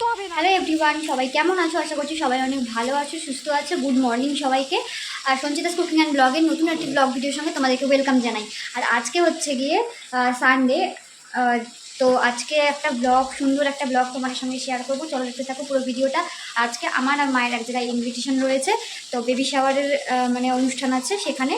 তো হবে না। হ্যালো এভরিওয়ান সবাই কেমন আছো? আশা করছি সবাই অনেক ভালো আছো, সুস্থ আছো। গুড মর্নিং সবাইকে। আর সঞ্চিতাস কুকিং অ্যান্ড ব্লগের নতুন একটি ব্লগ ভিডিওর সঙ্গে তোমাদেরকে ওয়েলকাম জানাই। আর আজকে হচ্ছে গিয়ে সানডে তো আজকে একটা ব্লগ, সুন্দর একটা ব্লগ তোমাদের সঙ্গে শেয়ার করব। চলো দেখতে থাকো পুরো ভিডিওটা। আজকে আমার আর মায়ের এক জায়গায় ইনভিটেশন রয়েছে। তো বেবি শাওয়ারের মানে অনুষ্ঠান আছে সেখানে।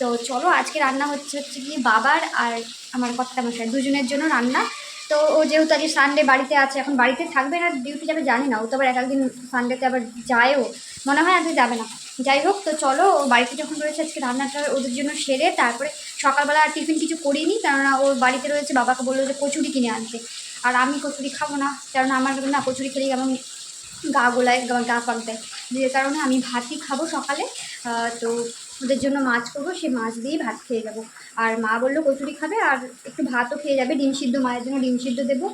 তো চলো আজকে রান্না হচ্ছে হচ্ছে গিয়ে বাবার আর আমার কর্তা মশাই দুজনের জন্য রান্না। তো ও যেহেতু আজকে সানডে বাড়িতে আছে, এখন বাড়িতে থাকবে না ডিউটি যাবে জানি না। ও তো আবার এক একদিন সানডেতে আবার যায়ও। মনে হয় আজকে যাবে না। যাই হোক, তো চলো, ও বাড়িতে যখন রয়েছে, আজকে রান্নাটা ওদের জন্য সেরে তারপরে সকালবেলা আর টিফিন কিছু করিনি, কেননা ওর বাড়িতে রয়েছে, বাবাকে বলল যে কচুরি কিনে আনতে। আর আমি কচুরি খাব না, কেননা আমার না কচুরি খেলে কেমন গা গোলায়, গা পাক দেয়। যে কারণে আমি ভাতই খাব সকালে। তো ওদের জন্য মাছ করব সেই মাছ দিয়েই ভাত খেয়ে যাব। আর মা বলল, কচুরি খাবে আর একটু ভাতও খেয়ে যাবে, ডিম সিদ্ধ, মায়ের জন্য ডিম সিদ্ধ দেবো।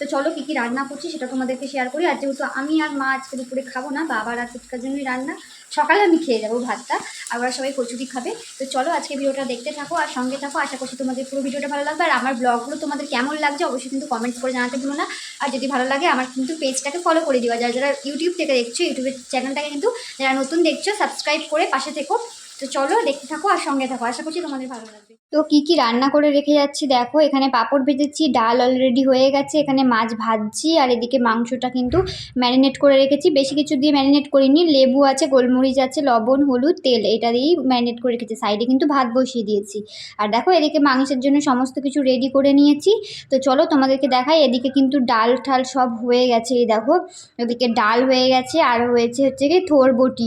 তো চলো কী কী রান্না করছি সেটা তোমাদেরকে শেয়ার করি। আর যেহেতু আমি আর মা আজকে দুপুরে খাব না, বাবার আর ফুচকার জন্যই রান্না, সকালে আমি খেয়ে যাব ভাতটা, আর ওরা সবাই কচুরি খাবে। তো চলো আজকে ভিডিওটা দেখতে থাকো আর সঙ্গে থাকো। আশা করছি তোমাদের পুরো ভিডিওটা ভালো লাগবে। আর আমার ব্লগগুলো তোমাদের কেমন লাগছে অবশ্যই কিন্তু কমেন্টস করে জানাতে ভুলো না। আর যদি ভালো লাগে, আমার কিন্তু পেজটাকে ফলো করে দিও। যারা যারা ইউটিউব থেকে দেখছ ইউটিউবের চ্যানেলটাকে কিন্তু, যারা নতুন দেখছ সাবস্ক্রাইব করে পাশে থেকো। তো চলো দেখতে থাকো আর সঙ্গে থাকো। আশা করছি তোমাদের ভালো লাগবে। তো কি কি রান্না করে রেখে যাচ্ছি দেখো, এখানে পাঁপড় ভেজেছি, ডাল অলরেডি হয়ে গেছে, এখানে মাছ ভাজছি, আর এদিকে মাংসটা কিন্তু ম্যারিনেট করে রেখেছি। বেশি কিছু দিয়ে ম্যারিনেট করিনি, লেবু আছে, গোলমরিচ আছে, লবণ, হলুদ, তেল, এটা দিয়েই ম্যারিনেট করে রেখেছি। সাইডে কিন্তু ভাত বসিয়ে দিয়েছি। আর দেখো, এদিকে মাংসের জন্য সমস্ত কিছু রেডি করে নিয়েছি। তো চলো তোমাদেরকে দেখাই, এদিকে কিন্তু ডাল ঠাল সব হয়ে গেছে, এই দেখো। এদিকে ডাল হয়ে গেছে, আর হয়েছে হচ্ছে কি থোর বটি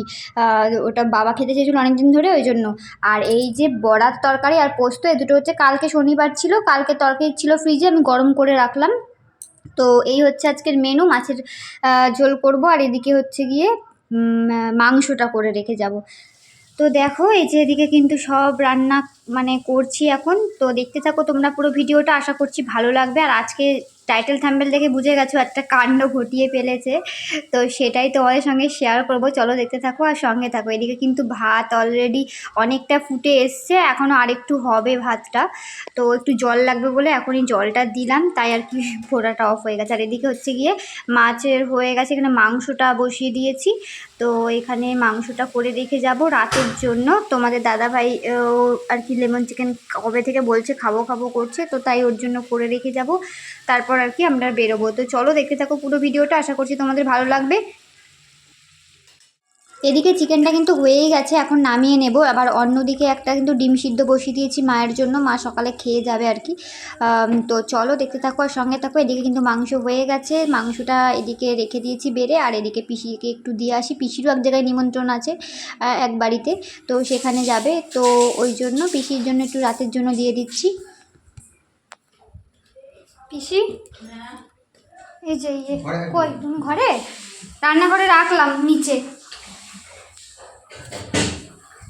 ওটা বাবা খেতে চেয়েছিল অনেকদিন ধরে ওই জন্য। আর এই যে বড়ার তরকারি আর পোস্ত, এ দুটো হচ্ছে কালকে শনিবার ছিল। কালকে তরকারি ছিল ফ্রিজে আমি গরম করে রাখলাম। তো এই হচ্ছে আজকের মেনু মাছের ঝোল করব। আর এদিকে হচ্ছে গিয়ে মাংসটা করে রেখে যাব। তো দেখো, এই যে এদিকে কিন্তু সব রান্না মানে করছি এখন। তো দেখতে থাকো তোমরা পুরো ভিডিওটা। আশা করছি ভালো লাগবে। আর আজকে টাইটেল থাম্বেল দেখে বুঝে গেছো, একটা কাণ্ড ঘটিয়ে ফেলেছে। তো সেটাই তোমাদের সঙ্গে শেয়ার করব। চলো দেখতে থাকো আর সঙ্গে থাকো। এদিকে কিন্তু ভাত অলরেডি অনেকটা ফুটে এসছে এখনও আরেকটু হবে ভাতটা। তো একটু জল লাগবে বলে এখনই জলটা দিলাম, তাই আর কি ফোড়াটা অফ হয়ে গেছে। আর এদিকে হচ্ছে গিয়ে মাছের হয়ে গেছে, এখানে মাংসটা বসিয়ে দিয়েছি। তো এখানে মাংসটা করে রেখে যাব রাতের জন্য। তোমাদের দাদাভাই আর কি লেমন চিকেন কবে থেকে বলছে, খাব খাব করছে, তো তাই ওর জন্য করে রেখে যাব। তারপর আর কি আমরা বেরোবো। তো চলো দেখতে থাকো পুরো ভিডিওটা। আশা করছি তোমাদের ভালো লাগবে। এদিকে চিকেনটা কিন্তু হয়েই গেছে এখন নামিয়ে নেব। আবার অন্যদিকে একটা কিন্তু ডিম সিদ্ধ বসিয়ে দিয়েছি মায়ের জন্য মা সকালে খেয়ে যাবে আর কি। তো চলো দেখতে থাকো আর সঙ্গে থাকো এদিকে কিন্তু মাংস হয়ে গেছে। মাংসটা এদিকে রেখে দিয়েছি বেড়ে আর এদিকে পিসিকে একটু দিয়ে আসি। পিসিরও এক জায়গায় নিমন্ত্রণ আছে এক বাড়িতে তো সেখানে যাবে। তো ওই জন্য পিসির জন্য একটু রাতের জন্য দিয়ে দিচ্ছি। পিসি? এই যে ইয়ে কই তুমি ঘরে? রান্নাঘরে রাখলাম নিচে।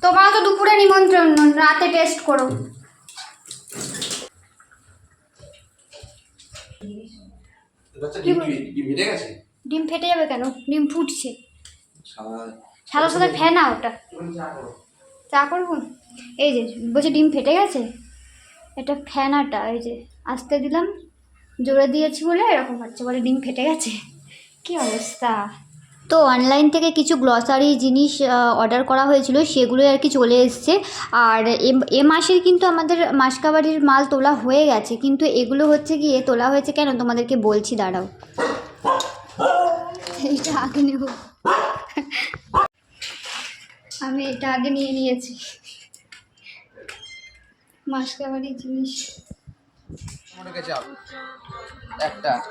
তোমারও তো দুপুরে নিমন্ত্রণ রাতে টেস্ট করো। ডিম কি ডিম ফেটে যাবে কেন? ডিম ফুটছে। সাদা সাদা ফেনা ওটা। চা করব? এই যে বলছে ডিম ফেটে গেছে? এটা ফেনাটা এই যে আসতে দিলাম। জোরে দিয়েছি বলে এরকম হচ্ছে বলে ডিম ফেটে গেছে। কি অবস্থা? তো অনলাইন থেকে কিছু গ্লসারি জিনিস অর্ডার করা হয়েছিল, সেগুলোই আর কি চলে এসছে। আর এ- মাসের কিন্তু আমাদের মাসকাবাড়ির মাল তোলা হয়ে গেছে, কিন্তু এগুলো হচ্ছে গিয়ে তোলা হয়েছে কেন? তোমাদেরকে বলছি, দাঁড়াও। এইটা আগে নেব। আমি এটা আগে নিয়ে নিয়েছি। মাসকাবাড়ির জিনিস। একটা।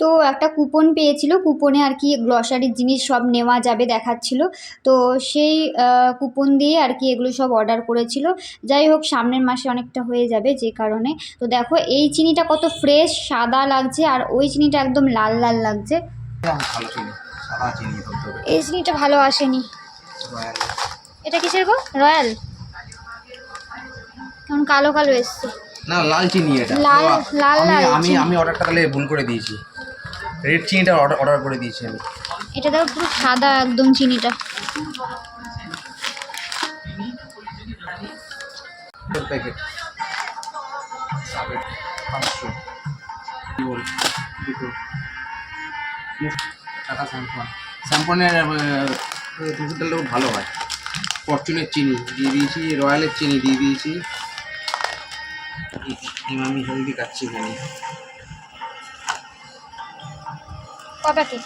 তো একটা কুপন পেয়েছিল কুপনে আর কি গ্লসারির জিনিস সব নেওয়া যাবে দেখাচ্ছিল। তো সেই কুপন দিয়ে আর কি এগুলো সব অর্ডার করেছিল। যাই হোক, সামনের মাসে অনেকটা হয়ে যাবে যে কারণে। তো দেখো, এই চিনিটা কত ফ্রেশ সাদা লাগছে আর ওই চিনিটা একদম লাল লাল লাগছে। এই চিনিটা ভালো আসেনি। এটা কিসের গো? রয়্যাল। কেমন কালো কালো এসছে। না লাল চিনি এটা। লাল- লাল আমি লাল আমি আমি অর্ডারটা তাহলে ভুল করে দিয়েছি। রেড চিনিটা অর্ডার অর্ডার করে দিয়েছি আমি। এটা দেখো পুরো সাদা একদম চিনিটা। প্যাকেট পাঁচশো। কি বল? দুটো। টাটা স্যাম্পন স্যাম্পনের মুসুর ডালটা খুব ভালো হয়। ফরচুনের চিনি। দিয়ে দিয়েছি রয়্যালের চিনি দিয়ে দিয়েছি। আমি হলদি কাচ্ছি এখানে কটাকে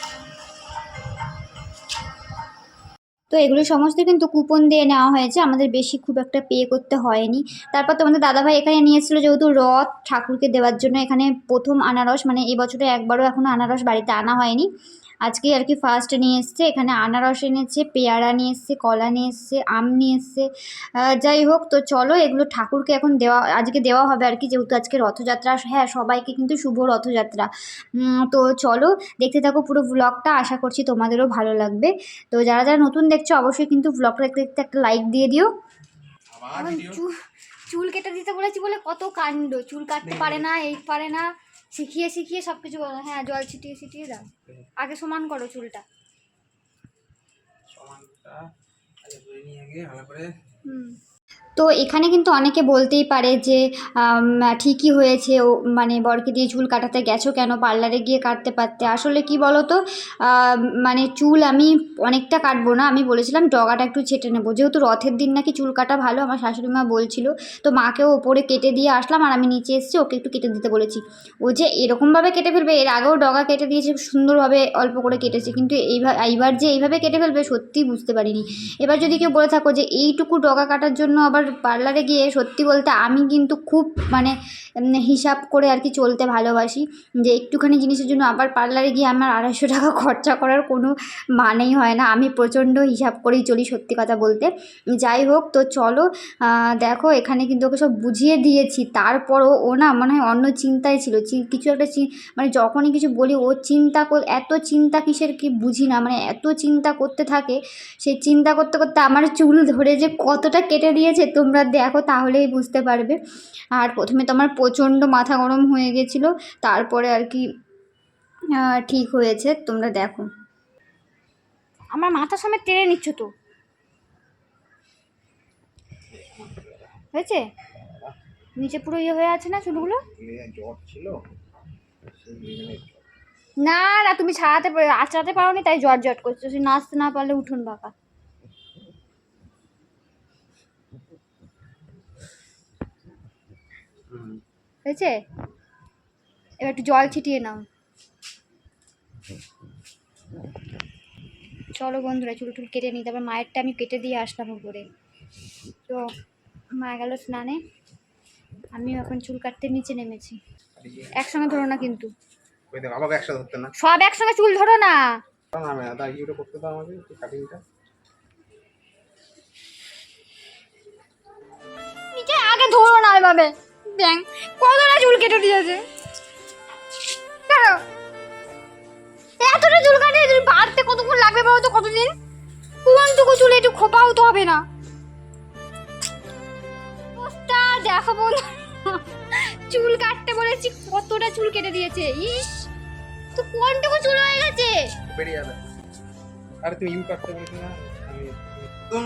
তো এগুলো সমস্ত কিন্তু কুপন দিয়ে নেওয়া হয়েছে। আমাদের বেশি খুব একটা পে করতে হয়নি। তারপর তোমাদের দাদাভাই এখানে নিয়ে এসেছিল যেহেতু রথ ঠাকুরকে দেওয়ার জন্য এখানে প্রথম আনারস মানে এবছরে একবারও এখনও আনারস বাড়িতে আনা হয়নি। আজকে আর কি ফার্স্ট নিয়ে এসছে। এখানে আনারস এনেছে পেয়ারা নিয়ে এসছে কলা নিয়ে এসছে আম নিয়ে এসছে। যাই হোক তো চলো এগুলো ঠাকুরকে এখন দেওয়া আজকে দেওয়া হবে আর কি যেহেতু আজকে রথযাত্রা। হ্যাঁ সবাইকে কিন্তু শুভ রথযাত্রা। তো চলো দেখতে থাকো পুরো ব্লগটা আশা করছি তোমাদেরও ভালো লাগবে। তো যারা যারা নতুন দেখছ অবশ্যই কিন্তু ব্লগটা দেখতে দেখতে একটা লাইক দিয়ে দিও। চুল কেটে দিতে বলেছি বলে কত কাণ্ড। চুল কাটতে পারে না এই পারে না শিখিয়ে শিখিয়ে সব কিছু বলো হ্যাঁ জল ছিটিয়ে ছিটিয়ে দাও। আগে সমান করো চুলটা। সমানটা আগে ধরে নিয়ে আগে ভালো করে হুম। তো এখানে কিন্তু অনেকে বলতেই পারে যে ঠিকই হয়েছে, ও মানে বরকে দিয়ে চুল কাটাতে গেছো কেন? পার্লারে গিয়ে কাটতে পারতে। আসলে কি বলো তো মানে চুল আমি অনেকটা কাটবো না। আমি বলেছিলাম ডগাটা একটু ছেটে নেব। যেহেতু রথের দিন নাকি চুল কাটা ভালো, আমার শাশুড়ি মা বলছিল। তো মাকেও ওপরে কেটে দিয়ে আসলাম আর আমি নিচে এসেছি, ওকে একটু কেটে দিতে বলেছি। ও যে এরকমভাবে কেটে ফেলবে, এর আগেও ডগা কেটে দিয়েছে সুন্দরভাবে অল্প করে কেটেছে। কিন্তু এইবার এইবার যে এইভাবে কেটে ফেলবে, সত্যিই বুঝতে পারিনি। এবার যদি কেউ বলে থাকো যে, এইটুকু ডগা কাটার জন্য আবার পার্লারে গিয়ে সত্যি বলতে আমি কিন্তু খুব মানে হিসাব করে আর কি চলতে ভালোবাসি। যে একটুখানি জিনিসের জন্য আবার পার্লারে গিয়ে আমার আড়াইশো টাকা খরচা করার কোনো মানেই হয় না। আমি প্রচণ্ড হিসাব করেই চলি সত্যি কথা বলতে। যাই হোক, তো চলো দেখো এখানে কিন্তু ওকে সব বুঝিয়ে দিয়েছি। তারপরও ও না মনে হয় অন্য চিন্তায় ছিল। কিছু একটা মানে যখনই কিছু বলি, ও চিন্তা এত চিন্তা কিসের কি বুঝি না। মানে এত চিন্তা করতে থাকে সেই চিন্তা করতে করতে আমার চুল ধরে যে কতটা কেটে দিয়েছে তোমরা দেখো, তাহলেই বুঝতে পারবে। আর প্রথমে তো আমার প্রচণ্ড মাথা গরম হয়ে গেছিল, তারপরে আর কি ঠিক হয়েছে, তোমরা দেখো। আমার মাথা সমেত টেনে নিচ্ছ তো। হয়েছে? নিচে পুরো ইয়ে হয়ে আছে না চুলগুলো? জ্বর ছিল না না, তুমি ছাড়াতে আঁচড়াতে পারো নি তাই জট জট করছ। সে নাচতে না পারলে উঠুন বাঁকা। হয়েছে? এবার একটু জল ছিটিয়ে নাও। চলো বন্ধুরা চুল টুল কেটে নিই। তারপর মায়েরটা আমি কেটে দিয়ে আসলাম উপরে। তো মা গেল স্নানে। আমিও এখন চুল কাটতে নিচে নেমেছি। একসঙ্গে ধরো না কিন্তু। সব একসঙ্গে চুল ধরো না। আগে ধরো না এভাবে। ব্যাং কতটা চুল কেটে দিয়েছে। কেন? এতটা চুল কাটে বাড়তে কতক্ষণ লাগবে বলো তো কতদিন? কোনটুকু চুলে একটু খোপাও তো হবে না। অবস্থা দেখো বন্ধু চুল কাটতে বলেছি কতটা চুল কেটে দিয়েছে। ইস তো কোনটুকু চুল হয়ে গেছে। বেরিয়ে যাবে। আরে তুমি ইউ কাটতে বলছি না। আমি একদম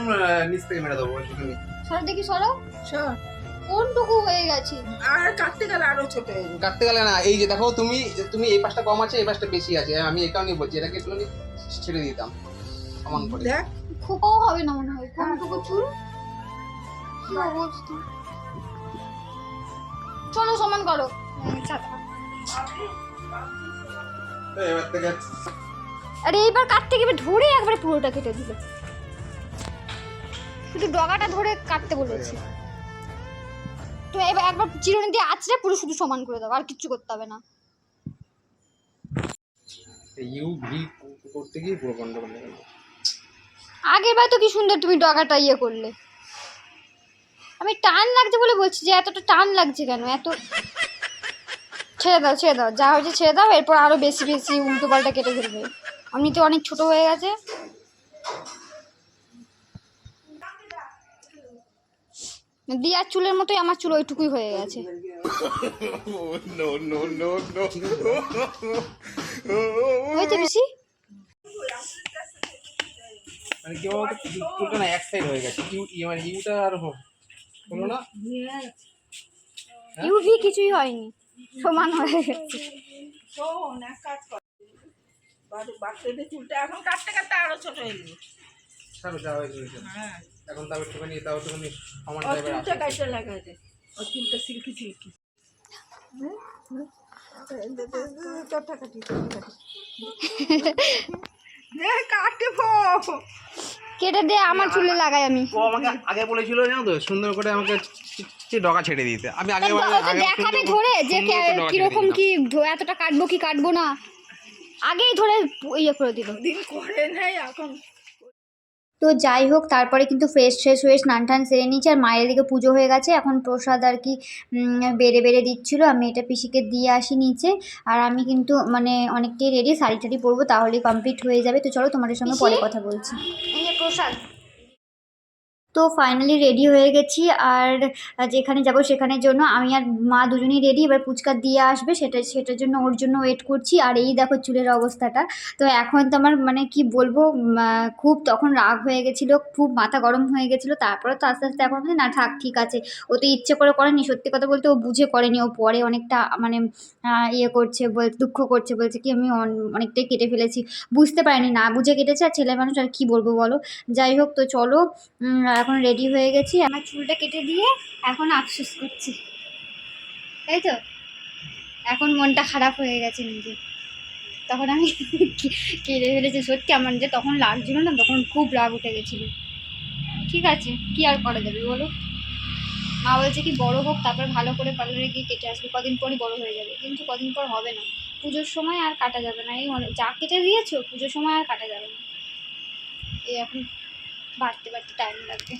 নিচ থেকে মেরে দেবো নি- সরো দেখি সরো। কোনটুকু হয়ে গেছে? আর কাটতে গেলে আরও ছোট। হয়ে যাবে। কাটতে গেলে না এই যে দেখো তুমি তুমি এই পাশটা কম আছে এই পাশটা বেশি আছে। আমি এই কারণে বলছি এটাকে একটু ছেড়ে দিতাম। সমান করে। দেখ। খোপাও হবে না মনে হয়। কোনটুকু চুল? কি অবস্থা? চলো সমান করো। এবার থেকে আরে এইবার কাটতে গিয়ে ধরে একবারে পুরোটা কেটে দিল। শুধু ডগাটা ধরে কাটতে বলেছি। তো এবার একবার চিরুনি দিয়ে আঁচড়ে পুরো শুধু সমান করে দাও আর কিচ্ছু করতে হবে না। ইউ ভি করতে গিয়ে পুরো বন্ধ করে গেল। আগের বার তো কি সুন্দর তুমি ডগাটা ইয়ে করলে। আমি টান লাগছে বলে বলছি যে এতটা টান লাগছে কেন? এত ছেড়ে দাও ছেড়ে দাও যা হয়েছে ছেড়ে দাও এরপর আরও বেশি বেশি উল্টো পাল্টা কেটে ফেলবে। আপনি তো অনেক ছোট হয়ে গেছে। দিয়ার চুলের মতোই আমার চুল ওইটুকুই হয়ে গেছে। হয়েছে বেশি মানে কি বলতো চুলটা না এক সাইড হয়ে গেছে। ইউ ইয়ে মানে ইউটা আর হলো না? ইউভি কিছুই হয়নি। সমান হয়ে গেছে। শোন এক কাজ কর। বাড়ি- বাচ্চাদের চুলটা এখন কাটতে কাটতে আরও ছোট হয়ে গেল হ্যাঁ এখন তাও একটুখানি তাও একটুখানি চুলটা চুলটা সিল্কি সিল্কি। কাটি দে আমার চুলে লাগাই আমি। ও আমাকে আগে বলেছিল জানো তো সুন্দর করে আমাকে ডগা ছেড়ে দিতে। আমি আগে দেখাবে ধরে যে কে- কীরকম কি ধ- এতটা কাটবো কি কাটবো না। আগেই ধরে ইয়ে করে দিল। দিন করে নেই এখন তো যাই হোক তারপরে কিন্তু ফ্রেশ ফ্রেশ হয়ে স্নান টান সেরে নিয়েছি আর মায়ের দিকে পুজো হয়ে গেছে। এখন প্রসাদ আর কি বেড়ে বেড়ে দিচ্ছিল আমি এটা পিসিকে দিয়ে আসি নিচে। আর আমি কিন্তু মানে অনেকটাই রেডি শাড়ি টাড়ি পরবো তাহলেই কমপ্লিট হয়ে যাবে। তো চলো তোমাদের সঙ্গে পরে কথা বলছি। প্রসাদ তো ফাইনালি রেডি হয়ে গেছি। আর যেখানে যাব সেখানের জন্য আমি আর মা দুজনেই রেডি এবার পুচকা দিয়ে আসবে, সেটা, সেটার জন্য ওর জন্য ওয়েট করছি। আর এই দেখো চুলের অবস্থাটা। তো এখন তো আমার মানে কি বলব খুব তখন রাগ হয়ে গেছিল, খুব মাথা গরম হয়ে গেছিল। তারপরে তো আস্তে আস্তে এখন না, থাক, ঠিক আছে। ও তো ইচ্ছে করে করেনি, সত্যি কথা বলতে ও বুঝে করেনি। ও পরে অনেকটা মানে ইয়ে করছে, বল, দুঃখ করছে। বলছে কি, আমি অন- অনেকটাই কেটে ফেলেছি। বুঝতে পারিনি, না বুঝে কেটেছে। আর ছেলে মানুষ আর কি বলব বলো? যাই হোক, তো চলো এখন রেডি হয়ে গেছি। আমার চুলটা কেটে দিয়ে এখন আফসোস করছি। তাই তো? এখন মনটা খারাপ হয়ে গেছে নিজে। তখন আমি কি- কেটে ফেলেছি। সত্যি আমার যে তখন লাগছিল না, তখন খুব রাগ উঠে গেছিল। ঠিক আছে, কি আর করা যাবে বলো? মা বলছে কি, বড় হোক, তারপর ভালো করে পার্লারে গিয়ে কেটে আসবে। কদিন পরই বড় হয়ে যাবে। কিন্তু কদিন পর হবে না। পুজোর সময় আর কাটা যাবে না। এই যা কেটে দিয়েছ, পুজোর সময় আর কাটা যাবে না। এই এখন বাড়তে বাড়তে টাইম লাগবে।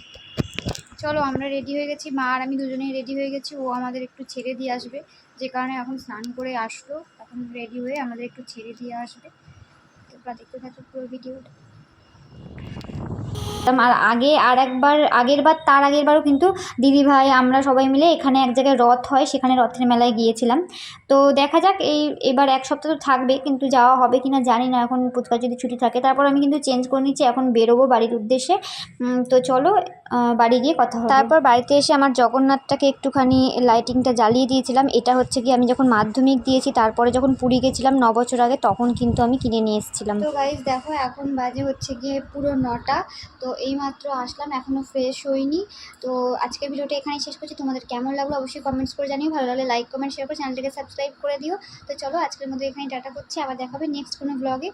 চলো আমরা রেডি হয়ে গেছি। মা আর আমি দুজনেই রেডি হয়ে গেছি। ও আমাদের একটু ছেড়ে দিয়ে আসবে। যে কারণে এখন স্নান করে আসলো। এখন রেডি হয়ে আমাদের একটু ছেড়ে দিয়ে আসবে। তোমরা দেখতে থাকো পুরো ভিডিওটা আর আগে আর একবার, আগের বার, তার আগের বারও কিন্তু দিদি ভাই, আমরা সবাই মিলে এখানে এক জায়গায় রথ হয়, সেখানে রথের মেলায় গিয়েছিলাম। তো দেখা যাক, এই এবার এক সপ্তাহ তো থাকবে, কিন্তু যাওয়া হবে কিনা জানি না। এখন পুচকা যদি ছুটি থাকে, তারপর আমি কিন্তু চেঞ্জ করে নিচ্ছি, এখন বেরোবো বাড়ির উদ্দেশ্যে। তো চলো বাড়ি গিয়ে কথা হবে। তারপর বাড়িতে এসে আমার জগন্নাথটাকে একটুখানি লাইটিংটা জ্বালিয়ে দিয়েছিলাম। এটা হচ্ছে কি আমি যখন মাধ্যমিক দিয়েছি তারপরে যখন পুরী গেছিলাম ন বছর আগে তখন কিন্তু আমি কিনে নিয়ে এসেছিলাম। তো গাইজ দেখো এখন বাজে হচ্ছে গিয়ে পুরো নটা। তো এইমাত্র আসলাম এখনও ফ্রেশ হইনি। তো আজকের ভিডিওটা এখানেই শেষ করছি। তোমাদের কেমন লাগল অবশ্যই কমেন্টস করে জানিও। ভালো লাগলে লাইক কমেন্ট শেয়ার করে চ্যানেলটাকে সাবস্ক্রাইব করে দিও। তো চলো আজকের মধ্যে এখানে টাটা করছি। আবার দেখাবে নেক্সট কোনো ব্লগে